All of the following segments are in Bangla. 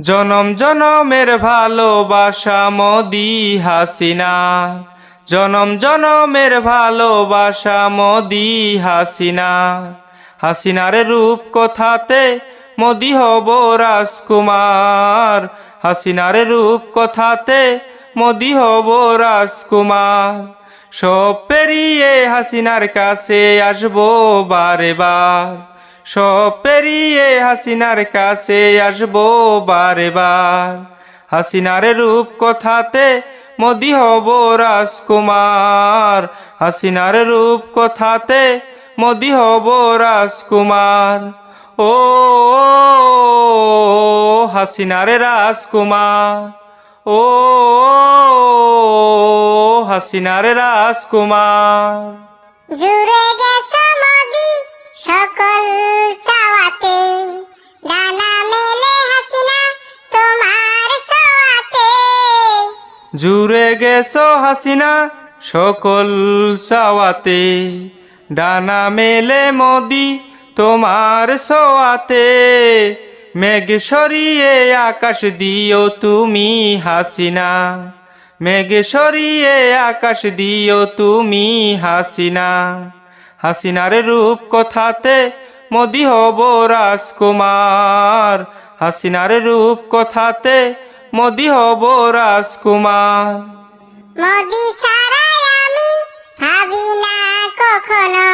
জনম জনমের ভালোবাসা মদি হাসিনা। জনম জনমের ভালোবাসা মদি হাসিনা। হাসিনার রূপ কথাতে মোদি হব রাজকুমার। হাসিনার রূপ কথাতে মোদি হব রাজকুমার। সব পেরিয়ে হাসিনার কাছে আসব বারে বার সব পেরিয়ে হাসিনার কাছে আসব বারে বার হাসিনার রূপ কথাতে মোদি হব রাজকুমার। হাসিনার রূপ কথাতে মোদি হব রাজকুমার। ও, হাসিনার রাজকুমার। ও, হাসিনার রাজকুমার। জুড়ে গেছে জুড়ে গেছো হাসিনা, সকল সাওয়াতে। ডানা মেলে মোদি তোমার সোয়াতে। মেঘ সরিয়ে আকাশ দিও তুমি হাসিনা। মেঘ সরিয়ে আকাশ দিও তুমি হাসিনা। হাসিনার রূপ কথাতে মোদি হব রাজকুমার। হাসিনার রূপ কথাতে মোদি হব রাজকুমার। মোদি ছাড়াই আমি ভাবি না কখনো।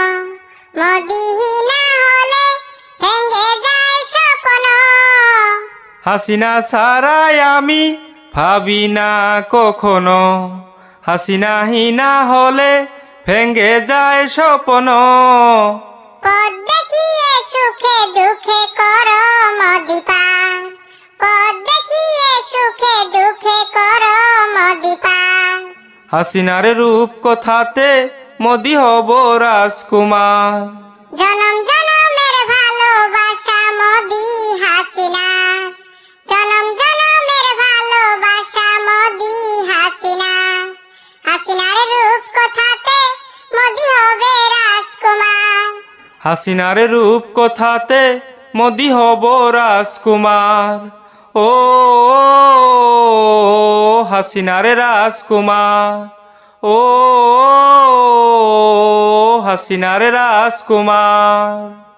মোদিহীনা হলে ভেঙে যায় স্বপ্ন। হাসিনা ছাড়াই আমি ভাবি না কখনো। হাসিনা হিনা হলে ভেঙ্গে যায় স্বপ্ন। পদ দেখিয়ে সুখে দুঃখে হাসিনার রূপ কথাতে মোদি হব রাজকুমার। জনম জনমের ভালোবাসা মোদি হাসিনা জনম জনমের ভালোবাসা মোদি হাসিনা হাসিনার রূপ কথাতে মোদি হবে রাজকুমার। হাসিনার রূপ কথাতে মোদি হব রাজকুমার। ও হাসিনারে রাজকুমার। ও হাসিনারে রাজকুমার।